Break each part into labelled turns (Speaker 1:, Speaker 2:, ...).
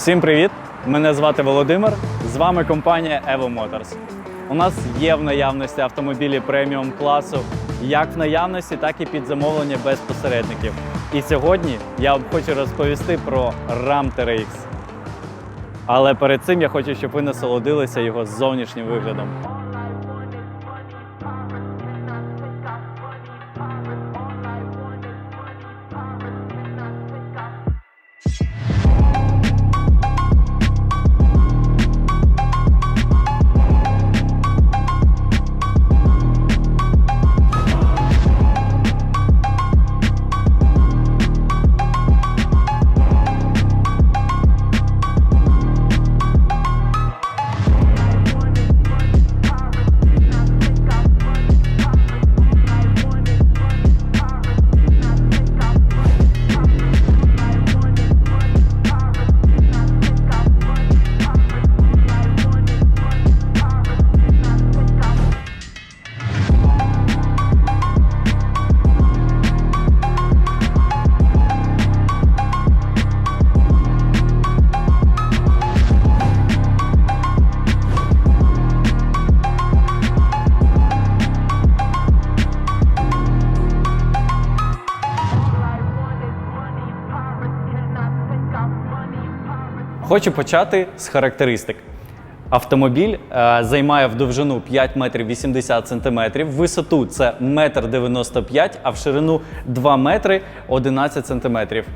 Speaker 1: Всім привіт! Мене звати Володимир. З вами компанія Evo Motors. У нас є в наявності автомобілі преміум класу як в наявності, так і під замовлення без посередників. І сьогодні я вам хочу розповісти про Ram TRX. Але перед цим я хочу, щоб ви насолодилися його зовнішнім виглядом. Хочу почати з характеристик. Автомобіль е, займає в довжину 5 метрів 80 сантиметрів, висоту це 1,95 м, а в ширину 2 метри 11 сантиметрів.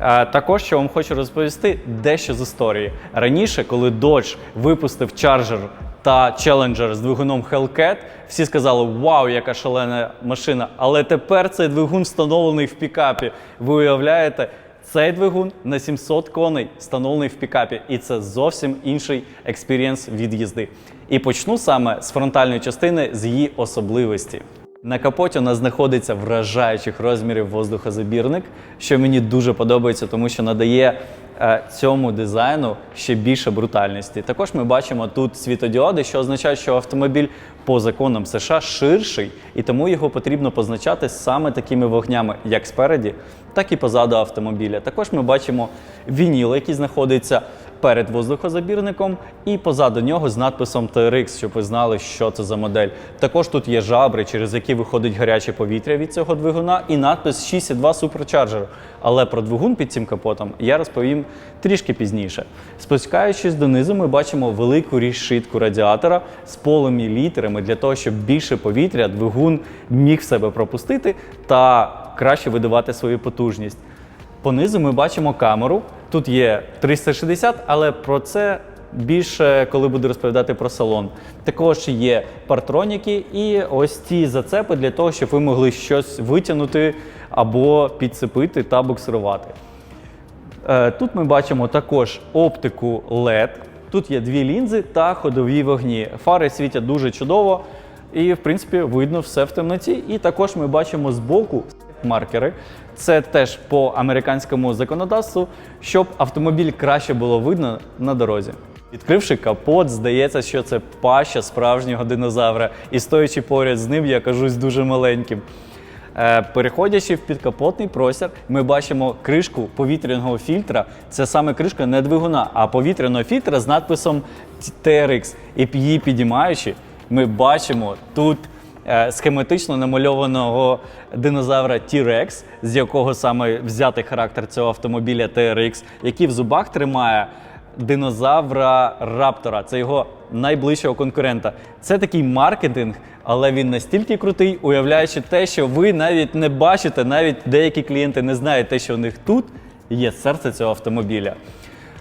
Speaker 1: Е, також що вам хочу розповісти дещо з історії. Раніше, коли Dodge випустив Charger та Challenger з двигуном Hellcat, всі сказали: Вау, яка шалена машина! Але тепер цей двигун встановлений в пікапі. Ви уявляєте? Цей двигун на 700 коней встановлений в пікапі, і це зовсім інший експірієнс від їзди. І почну саме з фронтальної частини з її особливості. На капоті у нас знаходиться вражаючих розмірів воздухозабірник, що мені дуже подобається, тому що надає е, цьому дизайну ще більше брутальності. Також ми бачимо тут світодіоди, що означає, що автомобіль по законам США ширший, і тому його потрібно позначати саме такими вогнями, як спереді, так і позаду автомобіля. Також ми бачимо вініл, який знаходиться перед воздухозабірником, і позаду нього з надписом TRX, щоб ви знали, що це за модель. Також тут є жабри, через які виходить гаряче повітря від цього двигуна, і надпис 6,2 Supercharger. Але про двигун під цим капотом я розповім трішки пізніше. Спускаючись донизу, ми бачимо велику рішитку радіатора з полумілітрами для того, щоб більше повітря двигун міг в себе пропустити та краще видавати свою потужність. Понизу ми бачимо камеру. Тут є 360, але про це більше, коли буду розповідати про салон. Також є партроніки і ось ті зацепи для того, щоб ви могли щось витягнути або підцепити та буксирувати. Е, Тут ми бачимо також оптику LED. Тут є дві лінзи та ходові вогні. Фари світять дуже чудово, і, в принципі, видно все в темноті. І також ми бачимо збоку маркери. Це теж по американському законодавству, щоб автомобіль краще було видно на дорозі. Відкривши капот, здається, що це паща справжнього динозавра. І стоячи поряд з ним, я кажусь дуже маленьким. Е, Переходячи в підкапотний простір, ми бачимо кришку повітряного фільтра. Це саме кришка не двигуна, а повітряного фільтра з надписом TRX. І її підіймаючи, ми бачимо тут схематично намальованого динозавра T-Rex, з якого саме взятий характер цього автомобіля TRX, який в зубах тримає динозавра Раптора. Це його найближчого конкурента. Це такий маркетинг, але він настільки крутий, уявляючи те, що ви навіть не бачите, навіть деякі клієнти не знають те, що у них тут є серце цього автомобіля.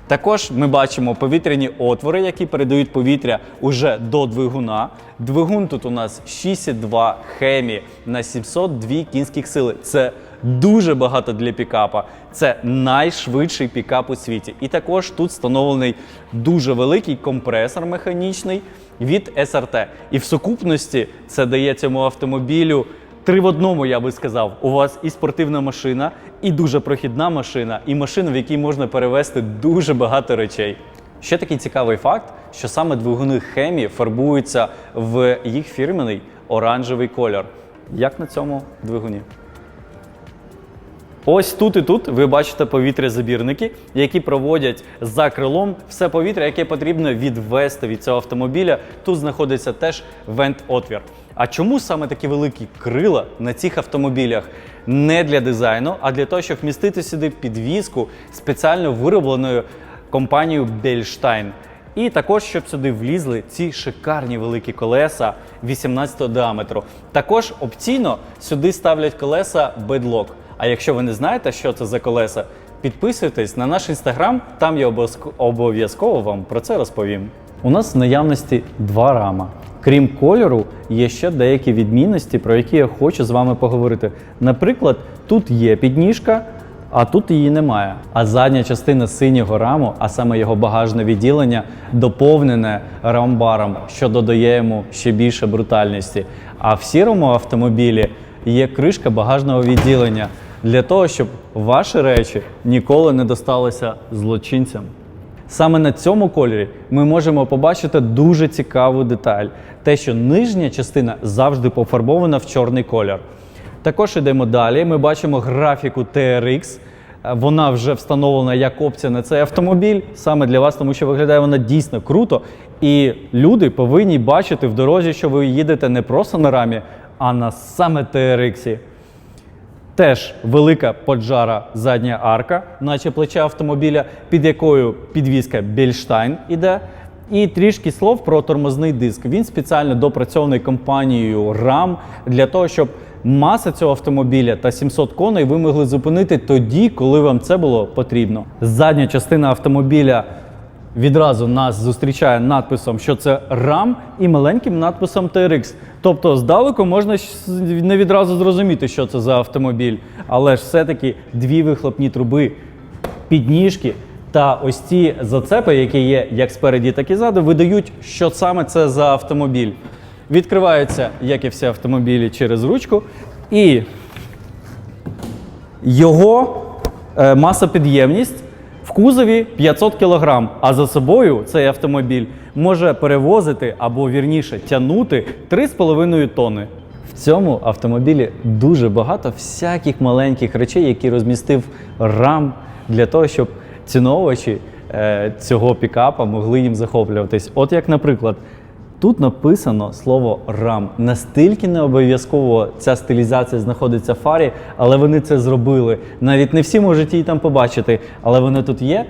Speaker 1: Також ми бачимо повітряні отвори, які передають повітря уже до двигуна. Двигун тут у нас 6,2 хемі на 702 кінських сили. Це дуже багато для пікапа. Це найшвидший пікап у світі. І також тут встановлений дуже великий компресор механічний від SRT. І в сукупності це дає цьому автомобілю Три в одному, я би сказав. У вас і спортивна машина, і дуже прохідна машина, і машина, в якій можна перевезти дуже багато речей. Ще такий цікавий факт, що саме двигуни хемі фарбуються в їх фірменний оранжевий кольор. Як на цьому двигуні? Ось тут і тут ви бачите повітрязабірники, які проводять за крилом все повітря, яке потрібно відвести від цього автомобіля. Тут знаходиться теж вент-отвір. А чому саме такі великі крила на цих автомобілях? Не для дизайну, а для того, щоб вмістити сюди підвіску спеціально виробленою компанією Бельштайн. І також, щоб сюди влізли ці шикарні великі колеса 18 діаметру. Також опційно сюди ставлять колеса Bedlock. А якщо ви не знаєте, що це за колеса, підписуйтесь на наш інстаграм, там я обов'язково вам про це розповім. У нас в наявності два рама. Крім кольору, є ще деякі відмінності, про які я хочу з вами поговорити. Наприклад, тут є підніжка, а тут її немає. А задня частина синього раму, а саме його багажне відділення, доповнене рамбаром, що додає йому ще більше брутальності. А в сірому автомобілі є кришка багажного відділення для того, щоб ваші речі ніколи не досталися злочинцям. Саме на цьому кольорі ми можемо побачити дуже цікаву деталь: те, що нижня частина завжди пофарбована в чорний колір. Також йдемо далі. Ми бачимо графіку TRX. Вона вже встановлена як опція на цей автомобіль саме для вас, тому що виглядає вона дійсно круто. І люди повинні бачити в дорозі, що ви їдете не просто на рамі, а на саме TRX. Теж велика поджара задня арка, наче плече автомобіля, під якою підвізка Бельштайн іде. І трішки слов про тормозний диск. Він спеціально допрацьований компанією RAM для того, щоб маса цього автомобіля та 700 коней ви могли зупинити тоді, коли вам це було потрібно. Задня частина автомобіля відразу нас зустрічає надписом, що це RAM і маленьким надписом TRX. Тобто здалеку можна не відразу зрозуміти, що це за автомобіль, але ж все-таки дві вихлопні труби, підніжки та ось ці зацепи, які є як спереді, так і ззаду, видають, що саме це за автомобіль. Відкриваються, як і всі автомобілі, через ручку, і його е, масопідємність в кузові 500 кг, а за собою цей автомобіль може перевозити або вірніше тягнути 3,5 тонни. В цьому автомобілі дуже багато всяких маленьких речей, які розмістив рам для того, щоб ціновувачі е, цього пікапа могли їм захоплюватись. От як, наприклад, Тут написано слово рам. Настільки не обов'язково ця стилізація знаходиться в фарі, але вони це зробили. Навіть не всі можуть її там побачити, але вони тут є.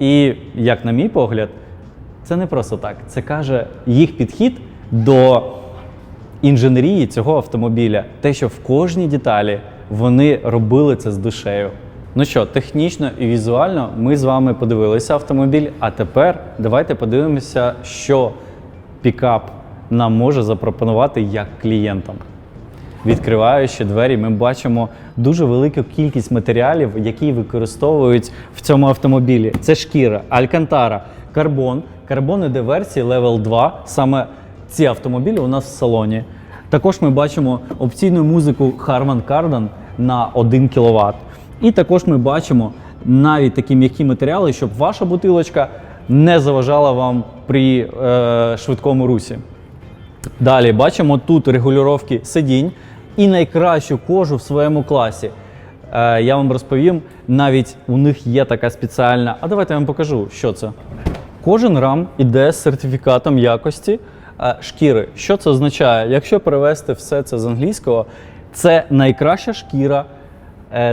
Speaker 1: І, як на мій погляд, це не просто так. Це каже їх підхід до інженерії цього автомобіля. Те, що в кожній деталі вони робили це з душею. Ну що, технічно і візуально ми з вами подивилися автомобіль. А тепер давайте подивимося, що пікап нам може запропонувати як клієнтам. Відкриваючи двері, ми бачимо дуже велику кількість матеріалів, які використовують в цьому автомобілі. Це шкіра, алькантара, карбон. Карбон іде версії Level 2. Саме ці автомобілі у нас в салоні. Також ми бачимо опційну музику Harman Kardon на 1 кВт. І також ми бачимо навіть такі м'які матеріали, щоб ваша бутилочка не заважала вам при е, швидкому русі. Далі бачимо тут регулювання сидінь і найкращу кожу в своєму класі. Е, я вам розповім, навіть у них є така спеціальна. А давайте я вам покажу, що це. Кожен рам іде з сертифікатом якості е, шкіри. Що це означає? Якщо перевести все це з англійського, це найкраща шкіра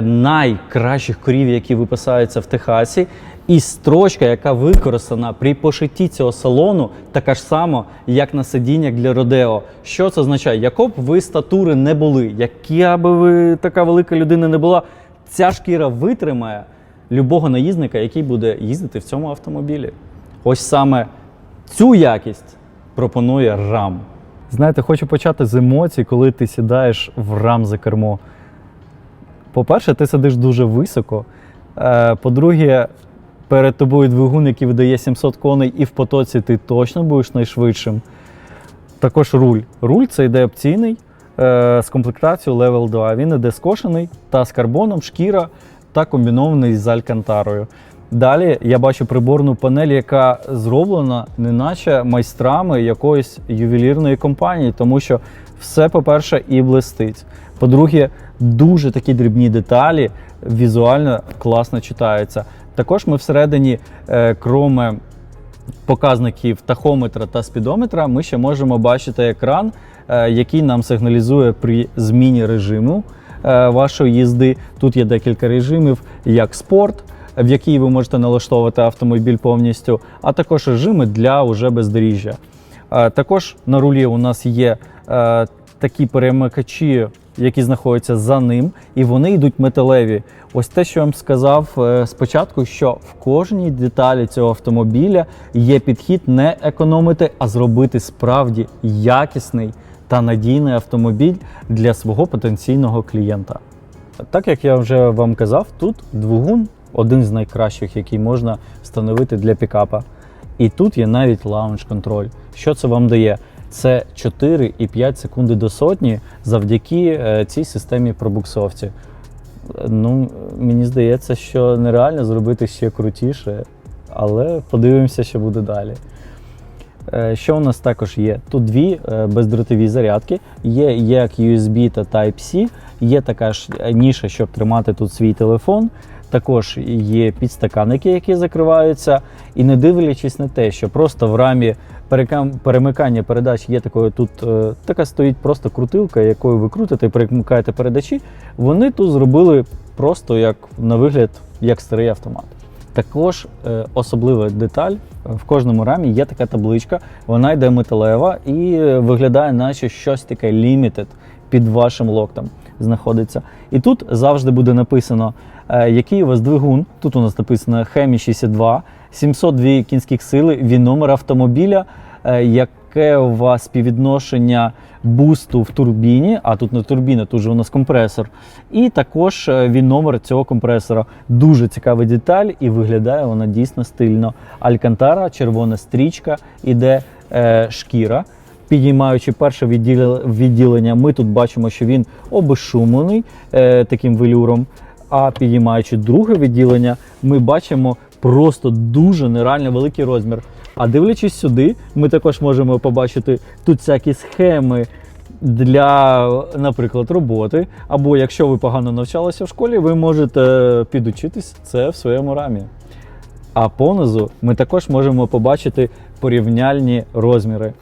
Speaker 1: найкращих корів, які випасаються в Техасі, і строчка, яка використана при пошитті цього салону, така ж сама, як на сидіннях для Родео. Що це означає? Яко б ви статури не були, яка би ви така велика людина не була, ця шкіра витримає любого наїзника, який буде їздити в цьому автомобілі. Ось саме цю якість пропонує RAM. Знаєте, хочу почати з емоцій, коли ти сідаєш в рам за кермо. По-перше, ти сидиш дуже високо. Е, По-друге, перед тобою двигун, який видає 700 коней, і в потоці ти точно будеш найшвидшим. Також руль. Руль це йде опційний е, з комплектацією Level 2. Він іде скошений та з карбоном, шкіра та комбінований з алькантарою. Далі я бачу приборну панель, яка зроблена неначе майстрами якоїсь ювелірної компанії, тому що все, по-перше, і блистить. По-друге, дуже такі дрібні деталі візуально класно читаються. Також ми всередині, е, кроме показників тахометра та спідометра, ми ще можемо бачити екран, е, який нам сигналізує при зміні режиму е, вашої їзди. Тут є декілька режимів, як спорт, в який ви можете налаштовувати автомобіль повністю, а також режими для уже бездоріжжя. Також на рулі у нас є е, такі перемикачі, які знаходяться за ним, і вони йдуть металеві. Ось те, що я вам сказав е, спочатку, що в кожній деталі цього автомобіля є підхід не економити, а зробити справді якісний та надійний автомобіль для свого потенційного клієнта. Так як я вже вам казав, тут двигун один з найкращих, який можна встановити для пікапа. І тут є навіть лаунж-контроль. Що це вам дає? Це 4,5 секунди до сотні завдяки е, цій системі пробуксовці. Ну, мені здається, що нереально зробити ще крутіше, але подивимося, що буде далі. Е, Що у нас також є? Тут дві е, бездротові зарядки, є як USB та Type-C, є така ж ніша, щоб тримати тут свій телефон. Також є підстаканники, які закриваються. І не дивлячись на те, що просто в рамі перемикання передач є такою тут е, така стоїть просто крутилка, якою ви крутите перемикаєте передачі. Вони тут зробили просто як на вигляд, як старий автомат. Також е, особлива деталь в кожному рамі є така табличка, вона йде металева і е, виглядає, наче щось таке limited під вашим локтем знаходиться. І тут завжди буде написано, який у вас двигун. Тут у нас написано Хемі 62, 702 кінських сили, він номер автомобіля, е, яке у вас співвідношення бусту в турбіні, а тут не турбіна, тут же у нас компресор. І також е, він номер цього компресора. Дуже цікава деталь і виглядає вона дійсно стильно. Алькантара, червона стрічка, іде е, шкіра. Підіймаючи перше відділення, ми тут бачимо, що він обезшумлений е, таким велюром. А підіймаючи друге відділення, ми бачимо просто дуже нереально великий розмір. А дивлячись сюди, ми також можемо побачити тут всякі схеми для, наприклад, роботи. Або якщо ви погано навчалися в школі, ви можете підучитись це в своєму рамі. А понизу ми також можемо побачити порівняльні розміри.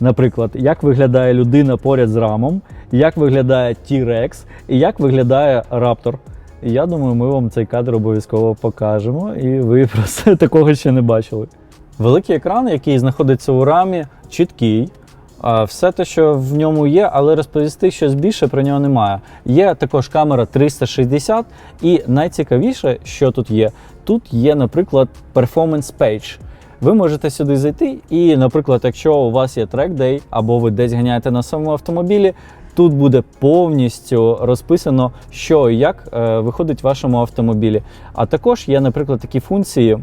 Speaker 1: Наприклад, як виглядає людина поряд з рамом, як виглядає T-Rex і як виглядає Раптор. Я думаю, ми вам цей кадр обов'язково покажемо, і ви просто такого ще не бачили. Великий екран, який знаходиться у рамі, чіткий. Все те, що в ньому є, але розповісти щось більше про нього немає. Є також камера 360, і найцікавіше, що тут є, тут є, наприклад, Performance Page. Ви можете сюди зайти, і, наприклад, якщо у вас є трек-дей, або ви десь ганяєте на своєму автомобілі, тут буде повністю розписано, що і як е, виходить в вашому автомобілі. А також є, наприклад, такі функції.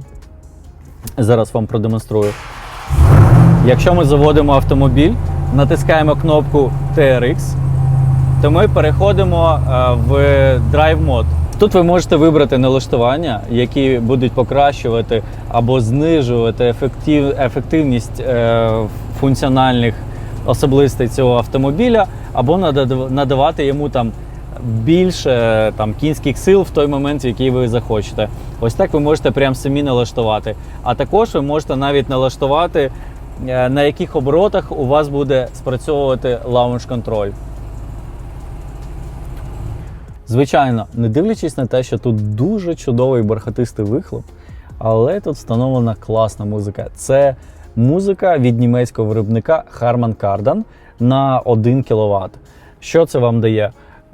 Speaker 1: Зараз вам продемонструю. Якщо ми заводимо автомобіль, натискаємо кнопку TRX, то ми переходимо е, в Drive Mode. Тут ви можете вибрати налаштування, які будуть покращувати або знижувати ефектив, ефективність е, функціональних особливостей цього автомобіля, або надавати йому там більше там, кінських сил в той момент, в який ви захочете. Ось так ви можете прям самі налаштувати. А також ви можете навіть налаштувати, е, на яких оборотах у вас буде спрацьовувати лаунж-контроль. Звичайно, не дивлячись на те, що тут дуже чудовий бархатистий вихлоп, але тут встановлена класна музика. Це музика від німецького виробника Harman Kardon на 1 кВт. Що це вам дає?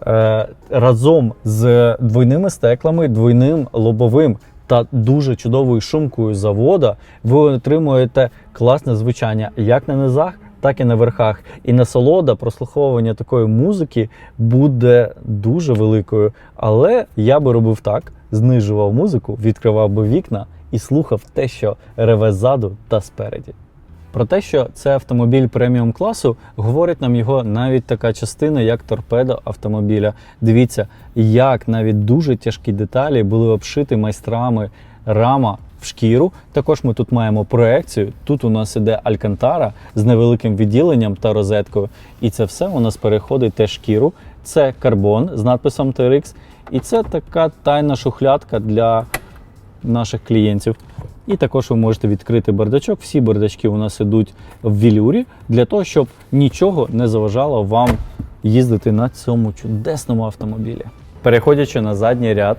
Speaker 1: Е, разом з двойними стеклами, двойним лобовим та дуже чудовою шумкою завода ви отримуєте класне звучання як на низах, так і на верхах. І насолода прослуховування такої музики буде дуже великою. Але я би робив так: знижував музику, відкривав би вікна і слухав те, що реве ззаду та спереді. Про те, що це автомобіль преміум класу, говорить нам його навіть така частина, як торпедо автомобіля. Дивіться, як навіть дуже тяжкі деталі були обшиті майстрами рама в шкіру. Також ми тут маємо проекцію. Тут у нас іде алькантара з невеликим відділенням та розеткою. І це все у нас переходить теж шкіру. Це карбон з надписом TRX. І це така тайна шухлядка для наших клієнтів. І також ви можете відкрити бардачок. Всі бардачки у нас ідуть в вілюрі для того, щоб нічого не заважало вам їздити на цьому чудесному автомобілі. Переходячи на задній ряд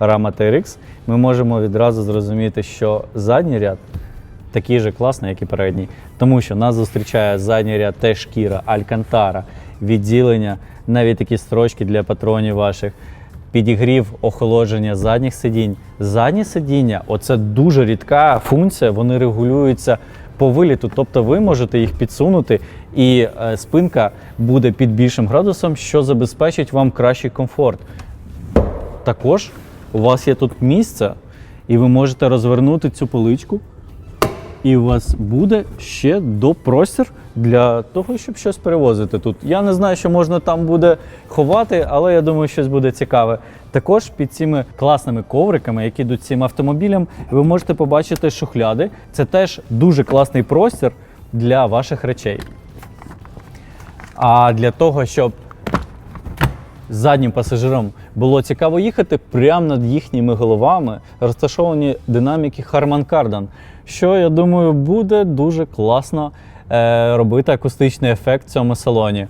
Speaker 1: Rama TRX, ми можемо відразу зрозуміти, що задній ряд такий же класний, як і передній, тому що нас зустрічає задній ряд теж шкіра, алькантара, відділення, навіть такі строчки для патронів ваших підігрів охолодження задніх сидінь. Задні сидіння оце дуже рідка функція, вони регулюються по виліту. Тобто ви можете їх підсунути, і е, спинка буде під більшим градусом, що забезпечить вам кращий комфорт. Також у вас є тут місце, і ви можете розвернути цю поличку. І у вас буде ще допростір для того, щоб щось перевозити тут. Я не знаю, що можна там буде ховати, але я думаю, щось буде цікаве. Також під цими класними ковриками, які йдуть цим автомобілям, ви можете побачити шухляди. Це теж дуже класний простір для ваших речей. А для того, щоб заднім пасажирам було цікаво їхати, прямо над їхніми головами розташовані динаміки Harman Kardon, що я думаю буде дуже класно робити акустичний ефект в цьому салоні.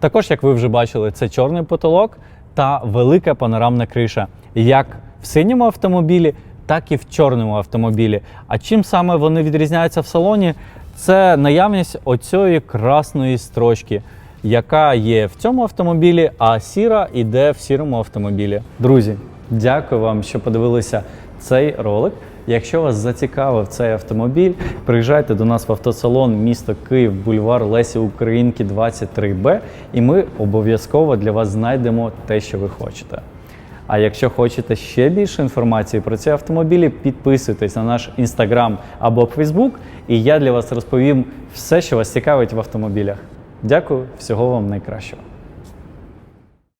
Speaker 1: Також, як ви вже бачили, це чорний потолок та велика панорамна криша, як в синьому автомобілі, так і в чорному автомобілі. А чим саме вони відрізняються в салоні? Це наявність оцієї красної строчки яка є в цьому автомобілі, а сіра йде в сірому автомобілі. Друзі, дякую вам, що подивилися цей ролик. Якщо вас зацікавив цей автомобіль, приїжджайте до нас в автосалон місто Київ, бульвар Лесі Українки, 23Б, і ми обов'язково для вас знайдемо те, що ви хочете. А якщо хочете ще більше інформації про ці автомобілі, підписуйтесь на наш інстаграм або Фейсбук, і я для вас розповім все, що вас цікавить в автомобілях. Дякую, всього вам найкращого.